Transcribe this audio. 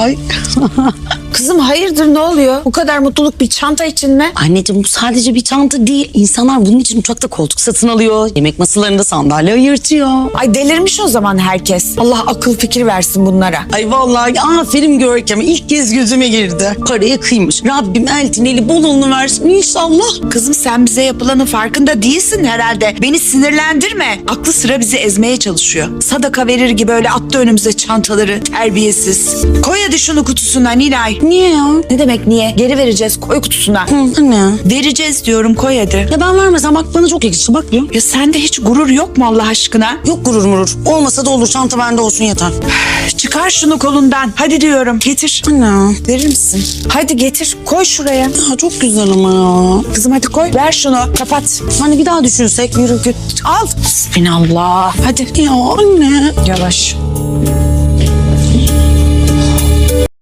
Ay. Kızım hayırdır ne oluyor? Bu kadar mutluluk bir çanta için mi? Anneciğim bu sadece bir çanta değil. İnsanlar bunun için uçakta koltuk satın alıyor. Yemek masalarında sandalye ayırtıyor. Ay delirmiş o zaman herkes. Allah akıl fikir versin bunlara. Ay vallahi aferin Görkem. ilk kez gözüme girdi. Paraya kıymış. Rabbim eltin eli bolunu versin inşallah. Kızım sen bize yapılanın farkında değilsin herhalde. Beni sinirlendirme. Aklı sıra bizi ezmeye çalışıyor. Sadaka verir gibi öyle attı önümüze çantaları. Terbiyesiz. Koy hadi şunu kutusuna Nilay. Niye ya? Ne demek niye? Geri vereceğiz koy kutusuna. Hı, anne. Vereceğiz diyorum koy hadi. Ya ben vermesem bak bana çok yakıştı bak diyor. Ya sende hiç gurur yok mu Allah aşkına? Yok gurur murur. Olmasa da olur çanta bende olsun yeter. Çıkar şunu kolundan. Hadi diyorum. Getir. Anne. Verir misin? Hadi getir koy şuraya. Ya çok güzel ama ya. Kızım hadi koy. Ver şunu kapat. Hani bir daha düşünsek. Yürü git. Al. Bismillah. Hadi. Ya anne. Yavaş.